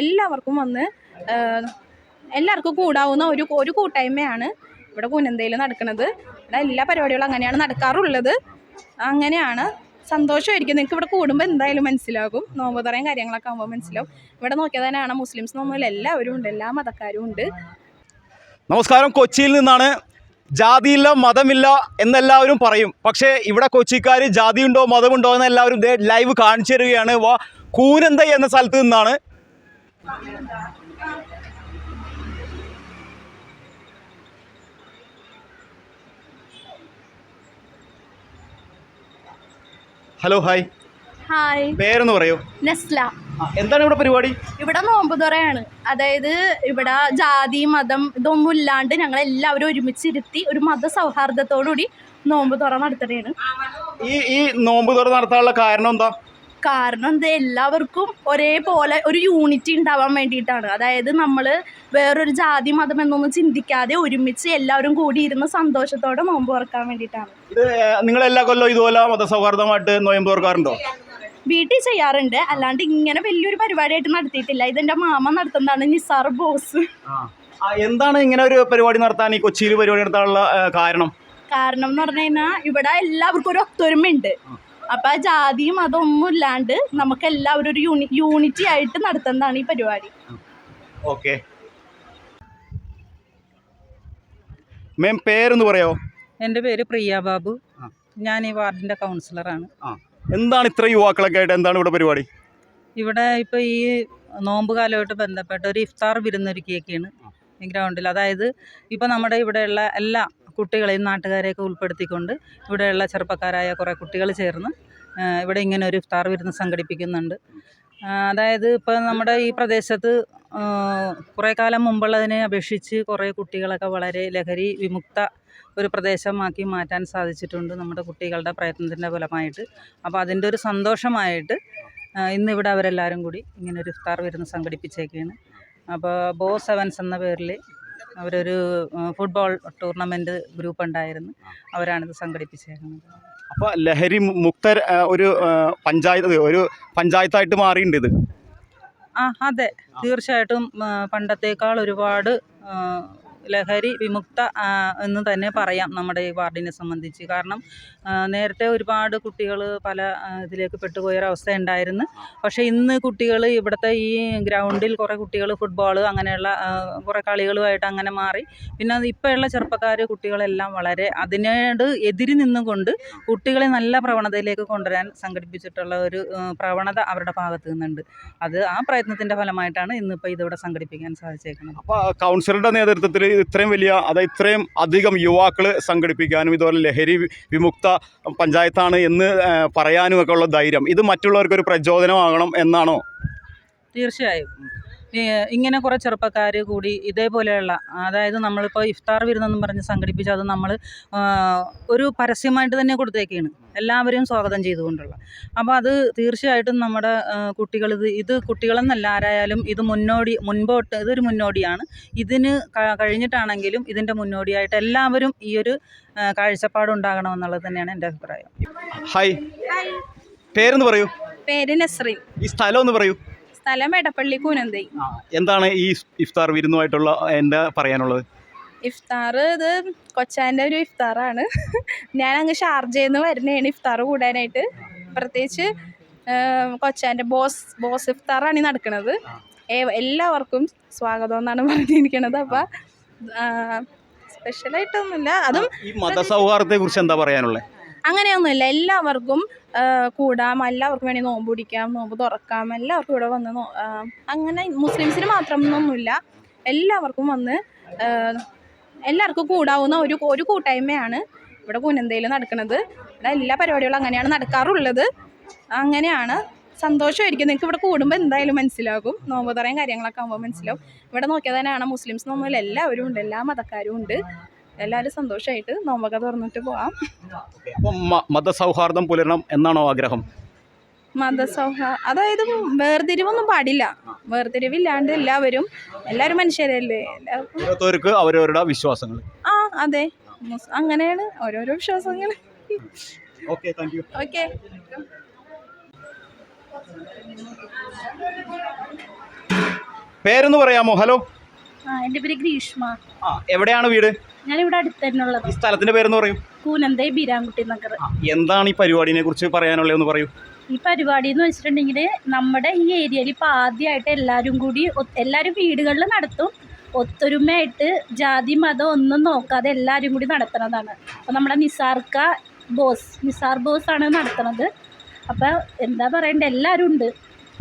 എല്ലാവർക്കും വന്ന് എല്ലാവർക്കും കൂടാവുന്ന ഒരു ഒരു കൂട്ടായ്മയാണ് ഇവിടെ കുനന്തയിൽ നടക്കുന്നത്. ഇവിടെ എല്ലാ പരിപാടികളും അങ്ങനെയാണ് നടക്കാറുള്ളത്. അങ്ങനെയാണ് സന്തോഷമായിരിക്കും. നിങ്ങൾക്ക് ഇവിടെ കൂടുമ്പോൾ എന്തായാലും മനസ്സിലാകും. നോമ്പുതറയും കാര്യങ്ങളൊക്കെ ആകുമ്പോൾ മനസ്സിലാവും. ഇവിടെ നോക്കിയാൽ തന്നെയാണ് മുസ്ലിംസ് നോമ്പിൽ എല്ലാവരും ഉണ്ട് എല്ലാ മതക്കാരും ഉണ്ട്. നമസ്കാരം. കൊച്ചിയിൽ നിന്നാണ് ജാതിയില്ല മതമില്ല എന്നെല്ലാവരും പറയും. പക്ഷേ ഇവിടെ കൊച്ചിക്കാർ ജാതിയുണ്ടോ മതമുണ്ടോ എന്ന് എല്ലാവരും ലൈവ് കാണിച്ചു തരികയാണ്. കൂനന്തൈ എന്ന സ്ഥലത്ത് നിന്നാണ് ഹലോ ഹായ് ഹായ് പേരെന്ന് പറയൂ. നസ്ല. എന്താണ് ഇവിടെ പരിപാടി? ഇവിടെ നോമ്പുതുറയാണ്. അതായത് ഇവിടെ ജാതി മതം ഇതൊന്നും ഇല്ലാണ്ട് ഞങ്ങൾ എല്ലാവരും ഒരുമിച്ചിരുത്തി ഒരു മത സൗഹാർദ്ദത്തോടുകൂടി നോമ്പുതുറ നടത്തുകയാണ്. ഈ ഈ നോമ്പ് തുറ നടത്താനുള്ള കാരണം എന്താ? കാരണം എന്താ എല്ലാവർക്കും ഒരേപോലെ ഒരു യൂണിറ്റി ഉണ്ടാവാൻ വേണ്ടിയിട്ടാണ്. അതായത് നമ്മൾ വേറൊരു ജാതി മതം എന്നൊന്നും ചിന്തിക്കാതെ ഒരുമിച്ച് എല്ലാവരും കൂടി ഇരുന്ന് സന്തോഷത്തോടെ നോമ്പ് തുറക്കാൻ വേണ്ടിയിട്ടാണ്. ഇത് നിങ്ങൾ എല്ലാ കൊല്ലവും ഇതുപോലെ മതസൗഹാർദ്ദമായിട്ട് നോയമ്പ് തുറക്കാറുണ്ടോ? വീട്ടിൽ ചെയ്യാറുണ്ട്. അല്ലാണ്ട് ഇങ്ങനെ വലിയൊരു പരിപാടിയായിട്ട് നടത്തിയിട്ടില്ല. ഇതെന്റെ മാമ നടത്തുന്നതാണ് നിസാർ ബോസ്. എന്താണ് ഇങ്ങനെ ഒരു പരിപാടി നടത്താൻ ഈ കൊച്ചിയിൽ പരിപാടി നടത്താനുള്ള കാരണം? കാരണം എന്ന് പറഞ്ഞു കഴിഞ്ഞാൽ ഇവിടെ എല്ലാവർക്കും ഒരു ഒത്തൊരുമയുണ്ട്. അപ്പൊ ആ ജാതിയും അതൊന്നും ഇല്ലാണ്ട് നമുക്ക് എല്ലാവരും ഒരു യൂണി യൂണിറ്റി ആയിട്ട് നടത്തുന്നതാണ് ഈ പരിപാടി. ഓക്കെ മാം പേരൊന്ന് പറയോ എന്റെ പേര് പ്രിയ ബാബു. ഞാൻ ഈ വാർഡിന്റെ കൗൺസിലറാണ്. എന്താണ് ഇത്ര യുവാക്കളൊക്കെ ആയിട്ട് എന്താണ് ഇവിടെ പരിപാടി? ഇവിടെ ഇപ്പോൾ ഈ നോമ്പ് കാലമായിട്ട് ബന്ധപ്പെട്ട് ഒരു ഇഫ്താർ വിരുന്നൊരുക്കിയൊക്കെയാണ് ഈ ഗ്രൗണ്ടിൽ. അതായത് ഇപ്പോൾ നമ്മുടെ ഇവിടെയുള്ള എല്ലാ കുട്ടികളെയും നാട്ടുകാരെയൊക്കെ ഉൾപ്പെടുത്തിക്കൊണ്ട് ഇവിടെയുള്ള ചെറുപ്പക്കാരായ കുറേ കുട്ടികൾ ചേർന്ന് ഇവിടെ ഇങ്ങനെ ഒരു ഇഫ്താർ വിരുന്ന് സംഘടിപ്പിക്കുന്നുണ്ട്. അതായത് ഇപ്പോൾ നമ്മുടെ ഈ പ്രദേശത്ത് കുറേ കാലം മുമ്പുള്ളതിനെ അപേക്ഷിച്ച് കുറേ കുട്ടികളൊക്കെ വളരെ ലഹരി വിമുക്ത ഒരു പ്രദേശമാക്കി മാറ്റാൻ സാധിച്ചിട്ടുണ്ട് നമ്മുടെ കുട്ടികളുടെ പ്രയത്നത്തിന്റെ ഫലമായിട്ട്. അപ്പോൾ അതിന്റെ ഒരു സന്തോഷമായിട്ട് ഇന്നിവിടെ അവരെല്ലാവരും കൂടി ഇങ്ങനെ ഒരു ഇഫ്താർ വിരുന്ന് സംഘടിപ്പിച്ചേക്കാണ്. അപ്പോൾ ബോ സെവൻസ് എന്ന പേരിൽ അവരൊരു ഫുട്ബോൾ ടൂർണമെന്റ് ഗ്രൂപ്പ് ഉണ്ടായിരുന്നു അവരാണിത് സംഘടിപ്പിച്ചേക്കുന്നത്. അപ്പോൾ ലഹരി മുക്തർ മുക്ത ഒരു പഞ്ചായത്ത് ഒരു പഞ്ചായത്തായിട്ട് മാറിയിട്ടുണ്ട് ഇത്? ആ അതെ. തീർച്ചയായിട്ടും പണ്ടത്തേക്കാൾ ഒരുപാട് ലഹരി വിമുക്ത എന്ന് തന്നെ പറയാം നമ്മുടെ ഈ വാർഡിനെ സംബന്ധിച്ച്. കാരണം നേരത്തെ ഒരുപാട് കുട്ടികൾ പല ഇതിലേക്ക് പെട്ടുപോയ ഒരവസ്ഥ ഉണ്ടായിരുന്നു. പക്ഷേ ഇന്ന് കുട്ടികൾ ഇവിടുത്തെ ഈ ഗ്രൗണ്ടിൽ കുറേ കുട്ടികൾ ഫുട്ബോൾ അങ്ങനെയുള്ള കുറേ കളികളുമായിട്ട് അങ്ങനെ മാറി. പിന്നെ ഇപ്പോഴുള്ള ചെറുപ്പക്കാർ കുട്ടികളെല്ലാം വളരെ അതിനോട് എതിരി നിന്നുകൊണ്ട് കുട്ടികളെ നല്ല പ്രവണതയിലേക്ക് കൊണ്ടുവരാൻ സംഘടിപ്പിച്ചിട്ടുള്ള ഒരു പ്രവണത അവരുടെ ഭാഗത്ത് നിന്നുണ്ട്. അത് ആ പ്രയത്നത്തിന്റെ ഫലമായിട്ടാണ് ഇന്നിപ്പോൾ ഇതിവിടെ സംഘടിപ്പിക്കാൻ സാധിച്ചേക്കുന്നത്. അപ്പോൾ കൗൺസിലറുടെ നേതൃത്വത്തിൽ ഇത്രയും വലിയ അതായത് ഇത്രയും അധികം യുവാക്കൾ സംഘടിപ്പിക്കാനും ഇതുപോലെ ലഹരി വിമുക്ത പഞ്ചായത്താണ് എന്ന് പറയാനും ഒക്കെ ഉള്ള ധൈര്യം. ഇത് മറ്റുള്ളവർക്കൊരു പ്രചോദനമാകണം എന്നാണോ? തീർച്ചയായും. ഇങ്ങനെ കുറേ ചെറുപ്പക്കാർ കൂടി ഇതേപോലെയുള്ള അതായത് നമ്മളിപ്പോൾ ഇഫ്താർ വിരുന്നെന്നും പറഞ്ഞ് സംഘടിപ്പിച്ച് അത് നമ്മൾ ഒരു പരസ്യമായിട്ട് തന്നെ കൊടുത്തേക്കാണ്. എല്ലാവരെയും സ്വാഗതം ചെയ്തുകൊണ്ടുള്ള. അപ്പോൾ അത് തീർച്ചയായിട്ടും നമ്മുടെ കുട്ടികൾ ഇത് ഇത് കുട്ടികളെന്നല്ല ആരായാലും ഇത് മുന്നോടി മുൻപോട്ട് ഇതൊരു മുന്നോടിയാണ്. ഇതിന് കഴിഞ്ഞിട്ടാണെങ്കിലും ഇതിന്റെ മുന്നോടിയായിട്ട് എല്ലാവരും ഈ ഒരു കാഴ്ചപ്പാട് കാഴ്ചപ്പാടുണ്ടാകണമെന്നുള്ളത് തന്നെയാണ് എന്റെ അഭിപ്രായം. ഹായ് പേരെന്ന് പറയൂ. പേര് നസ്രീൻ. ഈ സ്ഥലം ഒന്ന് പറയൂ. സ്ഥലം എടപ്പള്ളി കൂനന്തൈ എന്താണ് ഈ ഇഫ്താർ വിരുന്നുമായിട്ടുള്ള എന്താ പറയാനുള്ളത്? ഇഫ്താർ ഇത് കൊച്ചാന്റെ ഒരു ഇഫ്താറാണ്. ഞാൻ അങ്ങ് ഷാർജയിൽ നിന്ന് വരുന്നതാണ് ഇഫ്താർ കൂടാനായിട്ട്. പ്രത്യേകിച്ച് കൊച്ചാന്റെ ബോസ് ബോസ് ഇഫ്താറാണ് ഈ നടക്കുന്നത് എല്ലാവർക്കും സ്വാഗതം എന്നാണ് പറഞ്ഞിരിക്കുന്നത് അപ്പം സ്പെഷ്യലായിട്ടൊന്നുമില്ല അതും ഈ മതസൗഹാർദ്ദത്തെ കുറിച്ച് എന്താ പറയാനുള്ളത് അങ്ങനെയൊന്നുമില്ല. എല്ലാവർക്കും കൂടാം. എല്ലാവർക്കും വേണേൽ നോമ്പ് പിടിക്കാം നോമ്പ് തുറക്കാം. എല്ലാവർക്കും ഇവിടെ വന്ന് അങ്ങനെ മുസ്ലിംസിന് മാത്രം എന്നൊന്നുമില്ല എല്ലാവർക്കും വന്ന് എല്ലാവർക്കും കൂടാവുന്ന ഒരു ഒരു കൂട്ടായ്മയാണ് ഇവിടെ കുനന്തയിൽ നടക്കുന്നത്. ഇവിടെ എല്ലാ പരിപാടികളും അങ്ങനെയാണ് നടക്കാറുള്ളത്. അങ്ങനെയാണ്. സന്തോഷമായിരിക്കും. നിങ്ങൾക്ക് ഇവിടെ കൂടുമ്പോൾ എന്തായാലും മനസ്സിലാകും. നോമ്പ് തറയും കാര്യങ്ങളൊക്കെ ആകുമ്പോൾ മനസ്സിലാവും. ഇവിടെ നോക്കിയാൽ തന്നെയാണ് മുസ്ലിംസ് നോമ്പിൽ എല്ലാവരും ഉണ്ട്. എല്ലാ മതക്കാരും ഉണ്ട്. എല്ലാവരും സന്തോഷമായിട്ട് നോമ്പൊക്കെ തുറന്നിട്ട് പോവാം. അപ്പം മ- മതസൗഹാർദ്ദം പുലരണം എന്നാണോ ആഗ്രഹം? മതസൗഹ അതായത് വേർതിരിവൊന്നും പാടില്ല. വേർതിരിവില്ലാണ്ട് എല്ലാവരും എല്ലാവരും മനുഷ്യരല്ലേ? ഓരോരുത്തർക്ക് അവരവരുടെ വിശ്വാസങ്ങൾ. ആ അതെ. അങ്ങനെയാണ് ഓരോരോ വിശ്വാസങ്ങൾ ഓക്കെ താങ്ക് യു. ഓക്കെ. പേരൊന്ന് പറയാമോ? ഹലോ. ആ എന്റെ പേര് ഗ്രീഷ്മ. ആ എവിടെയാണ് വീട്? ഞാനിവിടെ അടുത്ത് തന്നെ ഉള്ളത് ഈ സ്ഥലത്തിന്റെ പേരെന്ന് പറയും? കൂനന്തേ ബീരാൻകുട്ടി നഗർ. എന്താണ് ഈ പരിപാടിനെ കുറിച്ച് പറയാനുള്ളതെന്ന് പറയൂ. ഈ പരിപാടി എന്ന് വെച്ചിട്ടുണ്ടെങ്കിൽ നമ്മുടെ ഈ ഏരിയയിൽ ഇപ്പോൾ ആദ്യമായിട്ട് എല്ലാവരും കൂടി എല്ലാരും എല്ലാവരും വീടുകളിൽ നടത്തും. ഒത്തൊരുമയായിട്ട് ജാതി മതം ഒന്നും നോക്കാതെ എല്ലാവരും കൂടി നടത്തുന്നതാണ്. അപ്പോൾ നമ്മുടെ നിസാർക്ക ബോസ് നിസാർ ബോസ് ആണ് നടത്തുന്നത്. അപ്പോൾ എന്താ പറയണ്ടേ? എല്ലാവരും ഉണ്ട്.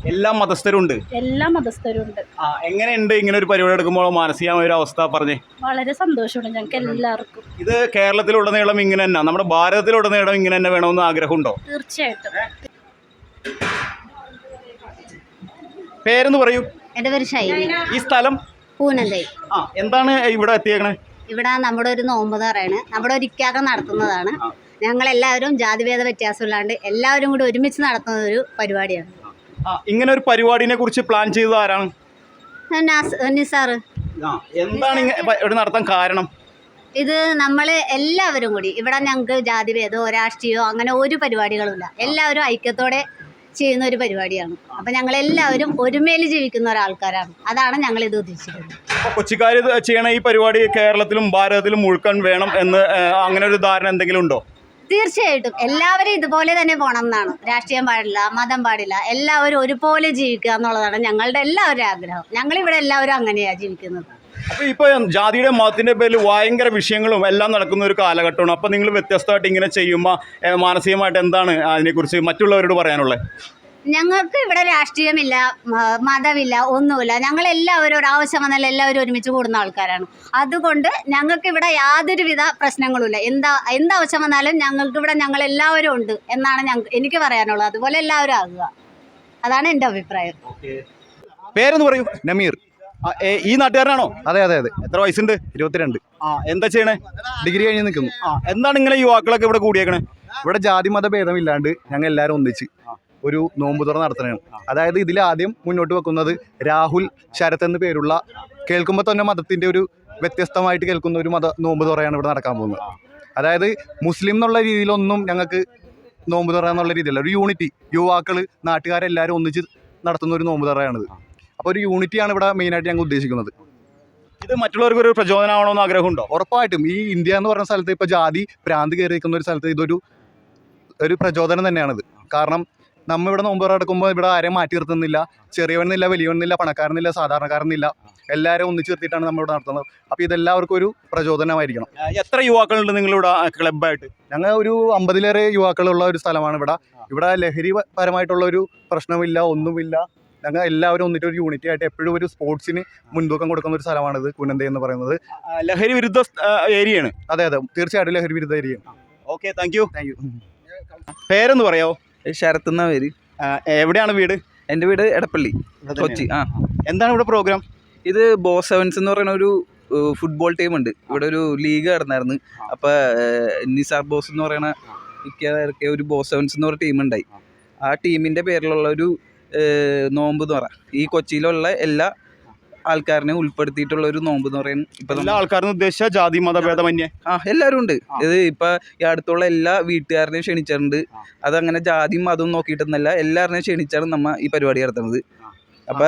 എല്ലാ മതസ്ഥരുണ്ട്? എല്ലാ മതസ്ഥരും ഉണ്ട് ആ എങ്ങനെയുണ്ട് ഇങ്ങനെ ഒരു പരിപാടി എടുക്കുമ്പോൾ മാനസികമായ ഒരു അവസ്ഥ പറഞ്ഞേ? വളരെ സന്തോഷമുണ്ട് ഞങ്ങൾക്ക് എല്ലാവർക്കും. ഇത് കേരളത്തിലുടനീളം ഇങ്ങനെ തന്നെ നമ്മുടെ ഭാരതത്തിലുടനീളം ഇങ്ങനെ തന്നെ വേണമെന്ന് ആഗ്രഹമുണ്ടോ? തീർച്ചയായിട്ടും. പേരെന്ന് പറയൂ. എന്റെ പേര് ശൈലി ഈ സ്ഥലം? പൂനന്തൈ. ആ എന്താണ് ഇവിടെ എത്തിയേക്കണേ? ഇവിടെ നമ്മുടെ ഒരു നോമ്പ് തറയാണ് നമ്മുടെ ഒരു ഇക്കാക്ക നടത്തുന്നതാണ്. ഞങ്ങളെല്ലാവരും ജാതിഭേദ വ്യത്യാസമില്ലാണ്ട് എല്ലാവരും കൂടി ഒരുമിച്ച് നടത്തുന്ന ഒരു പരിപാടിയാണ്. ഇങ്ങനെ ഒരു പരിപാടിനെ കുറിച്ച് പ്ലാൻ ചെയ്തത് ആരാണ്? എന്താണ് ഇവിടെ നടത്താൻ കാരണം? ഇത് നമ്മൾ എല്ലാവരും കൂടി ഇവിടെ ഞങ്ങൾക്ക് ജാതിഭേദമോ രാഷ്ട്രീയമോ അങ്ങനെ ഒരു പരിപാടികളുമില്ല. എല്ലാവരും ഐക്യത്തോടെ ചെയ്യുന്ന ഒരു പരിപാടിയാണ്. അപ്പം ഞങ്ങൾ എല്ലാവരും ഒരുമയിൽ ജീവിക്കുന്ന ഒരാൾക്കാരാണ്. അതാണ് ഞങ്ങൾ ഇത് ഉദ്ദേശിക്കുന്നത്. കൊച്ചിക്കാർ ചെയ്യണ ഈ പരിപാടി കേരളത്തിലും ഭാരതത്തിലും മുഴുക്കാൻ വേണം എന്ന് അങ്ങനെ ഒരു ധാരണ എന്തെങ്കിലും ഉണ്ടോ? തീർച്ചയായിട്ടും. എല്ലാവരും ഇതുപോലെ തന്നെ പോകണം എന്നാണ്. രാഷ്ട്രീയം പാടില്ല മതം പാടില്ല എല്ലാവരും ഒരുപോലെ ജീവിക്കുക എന്നുള്ളതാണ് ഞങ്ങളുടെ എല്ലാവരും ആഗ്രഹം. ഞങ്ങൾ ഇവിടെ എല്ലാവരും അങ്ങനെയാണ് ജീവിക്കുന്നത്. അപ്പൊ ഇപ്പൊ ജാതിയുടെ മതത്തിന്റെ പേരിൽ ഭയങ്കര വിഷയങ്ങളും എല്ലാം നടക്കുന്ന ഒരു കാലഘട്ടമാണ്. അപ്പൊ നിങ്ങൾ വ്യത്യസ്തമായിട്ട് ഇങ്ങനെ ചെയ്യുമ്പോൾ മാനസികമായിട്ട് എന്താണ് അതിനെക്കുറിച്ച് മറ്റുള്ളവരോട് പറയാനുള്ളത്? ഞങ്ങൾക്ക് ഇവിടെ രാഷ്ട്രീയമില്ല മതമില്ല ഒന്നുമില്ല. ഞങ്ങൾ എല്ലാവരും ഒരു ആവശ്യം വന്നാൽ എല്ലാവരും ഒരുമിച്ച് കൂടുന്ന ആൾക്കാരാണ്. അതുകൊണ്ട് ഞങ്ങൾക്ക് ഇവിടെ യാതൊരുവിധ പ്രശ്നങ്ങളുമില്ല. എന്താ എന്താവശ്യം വന്നാലും ഞങ്ങൾക്ക് ഇവിടെ ഞങ്ങൾ എല്ലാവരും ഉണ്ട് എന്നാണ് ഞങ്ങൾക്ക് എനിക്ക് പറയാനുള്ളത്. അതുപോലെ എല്ലാവരും ആകുക. അതാണ് എന്റെ അഭിപ്രായം. പേരെന്ന് പറയൂ. നമീർ. ഈ നാട്ടുകാരനാണോ? അതെ അതെ അതെ. എത്ര വയസ്സുണ്ട്? ഇരുപത്തിരണ്ട്. ആ എന്താ ചെയ്യണേ? ഡിഗ്രി കഴിഞ്ഞ് നിൽക്കുന്നു. ആ എന്താണ് ഇങ്ങനെ യുവാക്കളൊക്കെ ഇവിടെ കൂടിയേക്കണേ? ഇവിടെ ജാതി മത ഭേദമില്ലാണ്ട് ഞങ്ങൾ എല്ലാവരും ഒന്നിച്ച്. ഒരു നോമ്പ് തുറ നടത്തണം അതായത് ഇതിൽ ആദ്യം മുന്നോട്ട് വെക്കുന്നത് രാഹുൽ ശരത് എന്ന പേരുള്ള കേൾക്കുമ്പോൾ തന്നെ മതത്തിന്റെ ഒരു വ്യത്യസ്തമായിട്ട് കേൾക്കുന്ന ഒരു മത നോമ്പ് തുറയാണ് ഇവിടെ നടക്കാൻ പോകുന്നത്. അതായത് മുസ്ലിം എന്നുള്ള രീതിയിലൊന്നും ഞങ്ങൾക്ക് നോമ്പ് തുറ എന്നുള്ള രീതിയിലല്ല. ഒരു യൂണിറ്റി യുവാക്കൾ നാട്ടുകാരെല്ലാവരും ഒന്നിച്ച് നടത്തുന്ന ഒരു നോമ്പ് തുറയാണിത്. അപ്പോൾ ഒരു യൂണിറ്റിയാണ് ഇവിടെ മെയിനായിട്ട് ഞങ്ങൾ ഉദ്ദേശിക്കുന്നത്. ഇത് മറ്റുള്ളവർക്ക് ഒരു പ്രചോദനമാണോന്ന് ആഗ്രഹമുണ്ടോ? ഉറപ്പായിട്ടും. ഈ ഇന്ത്യ എന്ന് പറയുന്ന സ്ഥലത്ത് ഇപ്പോൾ ജാതി പ്രാന്ത് കയറി നിൽക്കുന്ന ഒരു സ്ഥലത്ത് ഇതൊരു ഒരു പ്രചോദനം തന്നെയാണിത്. കാരണം നമ്മ ഇവിടെ നോമ്പ് നടക്കുമ്പോൾ ഇവിടെ ആരെയും മാറ്റി നിർത്തുന്നില്ല. ചെറിയവനെന്നില്ല വലിയവനെന്നില്ല പണക്കാരനില്ല സാധാരണക്കാരനില്ല. എല്ലാവരും ഒന്നിച്ചു നിർത്തിയിട്ടാണ് നമ്മൾ ഇവിടെ നടത്തുന്നത്. അപ്പോൾ ഇതെല്ലാവർക്കും ഒരു പ്രചോദനമായിരിക്കണം. എത്ര യുവാക്കളുണ്ട് നിങ്ങളിവിടെ ക്ലബ്ബായിട്ട്? ഞങ്ങൾ ഒരു അമ്പതിലേറെ യുവാക്കളുള്ള ഒരു സ്ഥലമാണ് ഇവിടെ. ഇവിടെ ലഹരി പരമായിട്ടുള്ള ഒരു പ്രശ്നമില്ല ഒന്നുമില്ല. ഞങ്ങൾ എല്ലാവരും ഒന്നിട്ട് ഒരു യൂണിറ്റി ആയിട്ട് എപ്പോഴും ഒരു സ്പോർട്സിന് മുൻതൂക്കം കൊടുക്കുന്ന ഒരു സ്ഥലമാണിത് കുനന്ത എന്ന് പറയുന്നത്. ലഹരി വിരുദ്ധ ഏരിയയാണ്? അതെ അതെ. തീർച്ചയായിട്ടും ലഹരി വിരുദ്ധ area. Okay thank you. Thank you. പേരെന്ന് പറയാമോ ശരത്ത് എന്ന പേര് എവിടെയാണ് വീട്? എന്റെ വീട് എടപ്പള്ളി കൊച്ചി ആ. എന്താണ് ഇവിടെ പ്രോഗ്രാം ഇത് ബോ സെവൻസ് എന്ന് പറയുന്ന ഒരു ഫുട്ബോൾ ടീം ഉണ്ട്. ഇവിടെ ഒരു ലീഗ് നടന്നായിരുന്നു അപ്പോൾ നിസാർ ബോസ് എന്ന് പറയുന്ന ഇറക്കിയ ഒരു ബോ സെവൻസ് എന്ന് പറയുന്ന ടീം ഉണ്ടായി. ആ ടീമിന്റെ പേരിലുള്ള ഒരു നോമ്പ് എന്ന് പറയാം ഈ കൊച്ചിയിലുള്ള എല്ലാ ആൾക്കാരിനെയും ഉൾപ്പെടുത്തിയിട്ടുള്ള ഒരു നോമ്പ് എന്ന് പറയുന്നത് ഇപ്പൊ എല്ലാ ആൾക്കാരും ഉദ്ദേശിച്ച ജാതി മതഭേദമന്യേ ആ എല്ലാവരും ഉണ്ട്. ഇത് ഇപ്പൊ ഈ അടുത്തുള്ള എല്ലാ വീട്ടുകാരനെയും ക്ഷണിച്ചിട്ടുണ്ട്. അതങ്ങനെ ജാതി മതവും നോക്കിയിട്ടൊന്നല്ല എല്ലാവരെയും ക്ഷണിച്ചാണ് നമ്മ ഈ പരിപാടി നടത്തുന്നത്. അപ്പൊ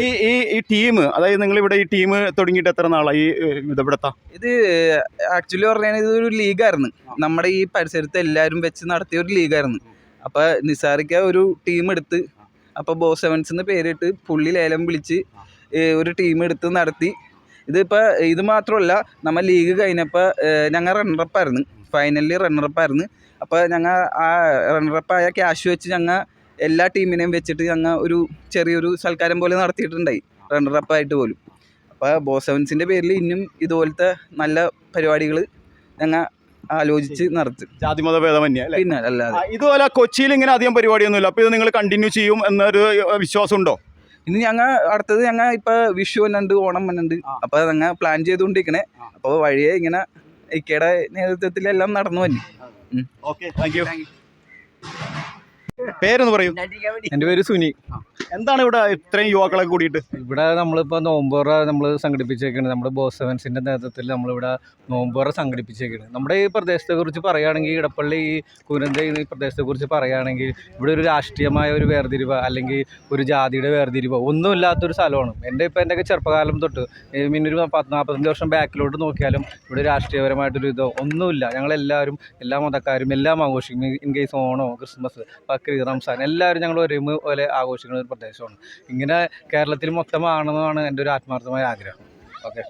ഈ ഈ ഈ ടീം അതായത് നിങ്ങൾ ഇവിടെ ഈ ടീം തുടങ്ങിയിട്ട് എത്ര നാളായി ഏ, ഇത് ഇത് ആക്ച്വലി പറഞ്ഞാൽ ഇതൊരു ലീഗായിരുന്നു. നമ്മുടെ ഈ പരിസരത്ത് എല്ലാവരും വെച്ച് നടത്തിയ ഒരു ലീഗായിരുന്നു. അപ്പൊ നിസാറിക്ക ഒരു ടീം എടുത്ത് അപ്പൊ ബോസ് സെവൻസ് എന്ന് പേരിട്ട് പുള്ളി ലേലം വിളിച്ച് ഒരു ടീം എടുത്ത് നടത്തി. ഇതിപ്പോൾ ഇത് മാത്രമല്ല നമ്മൾ ലീഗ് കഴിഞ്ഞപ്പോൾ ഞങ്ങൾ റണ്ണറപ്പായിരുന്നു ഫൈനലിൽ റണ്ണറപ്പായിരുന്നു അപ്പോൾ ഞങ്ങൾ ആ റണ്ണറപ്പായ ക്യാഷ് വെച്ച് ഞങ്ങൾ എല്ലാ ടീമിനെയും വെച്ചിട്ട് ഞങ്ങൾ ഒരു ചെറിയൊരു സൽക്കാരം പോലെ നടത്തിയിട്ടുണ്ടായി. റണ്ണറപ്പായിട്ട് പോലും. അപ്പോൾ ബോസവൻസിന്റെ സെവൻസിന്റെ പേരിൽ ഇന്നും ഇതുപോലത്തെ നല്ല പരിപാടികൾ ഞങ്ങൾ ആലോചിച്ച് നടത്തും. ജാതി മതഭേദമന്യേ അല്ലേ? പിന്നെ അല്ലാതെ. ഇതുപോലെ കൊച്ചിയിൽ ഇങ്ങനെ അധികം പരിപാടിയൊന്നുമില്ല. അപ്പോൾ ഇത് നിങ്ങൾ കണ്ടിന്യൂ ചെയ്യും എന്നൊരു വിശ്വാസം ഉണ്ടോ ഇനി ഞങ്ങൾ അടുത്തത് ഞങ്ങൾ ഇപ്പൊ വിഷു വന്നുണ്ട് ഓണം വന്നുണ്ട്. അപ്പൊ ഞങ്ങൾ പ്ലാൻ ചെയ്തുകൊണ്ടിരിക്കണേ അപ്പൊ വഴിയെ ഇങ്ങനെ ഇക്കയുടെ നേതൃത്വത്തിൽ എല്ലാം നടന്നു വന്നു. ഓക്കെ താങ്ക് യു പേരൊന്ന് പറയൂ. എന്റെ പേര് സുനി. എന്താണ് ഇവിടെ ഇത്രയും യുവാക്കളെ കൂടിയിട്ട്? ഇവിടെ നമ്മളിപ്പോൾ നോമ്പോറ നമ്മൾ സംഘടിപ്പിച്ചേക്കാണ്. നമ്മുടെ ബോസ് സെവൻസിന്റെ നേതൃത്വത്തിൽ നമ്മളിവിടെ നോമ്പോറ സംഘടിപ്പിച്ചേക്കാണ്. നമ്മുടെ ഈ പ്രദേശത്തെക്കുറിച്ച് പറയുകയാണെങ്കിൽ ഇടപ്പള്ളി ഈ കുരന്ത ഈ പ്രദേശത്തെക്കുറിച്ച് പറയുകയാണെങ്കിൽ ഇവിടെ ഒരു രാഷ്ട്രീയമായ ഒരു വേർതിരിവ് അല്ലെങ്കിൽ ഒരു ജാതിയുടെ വേർതിരിവോ ഒന്നുമില്ലാത്തൊരു സ്ഥലമാണ്. എന്റെ ഇപ്പോൾ എന്റെയൊക്കെ ചെറുപ്പകാലം തൊട്ട് മിന്നൊരു പിന്നെ ഒരു പത്ത് നാൽപ്പത്തഞ്ച് വർഷം ബാക്കിലോട്ട് നോക്കിയാലും ഇവിടെ രാഷ്ട്രീയപരമായിട്ടൊരു ഇതോ ഒന്നുമില്ല. ഞങ്ങളെല്ലാവരും എല്ലാ മതക്കാരും എല്ലാം ആഘോഷിക്കും. ഇൻ കേസ് ഓണോ ക്രിസ്മസ് റംസാൻ. എല്ലാവരും ഞങ്ങൾ ഒരുമ പോലെ ആഘോഷിക്കുന്ന ഒരു പ്രദേശമാണ്. ഇങ്ങനെ കേരളത്തിൽ മൊത്തമാണെന്നാണ് എന്റെ ഒരു ആത്മാർത്ഥമായ ആഗ്രഹം. ഓക്കെ.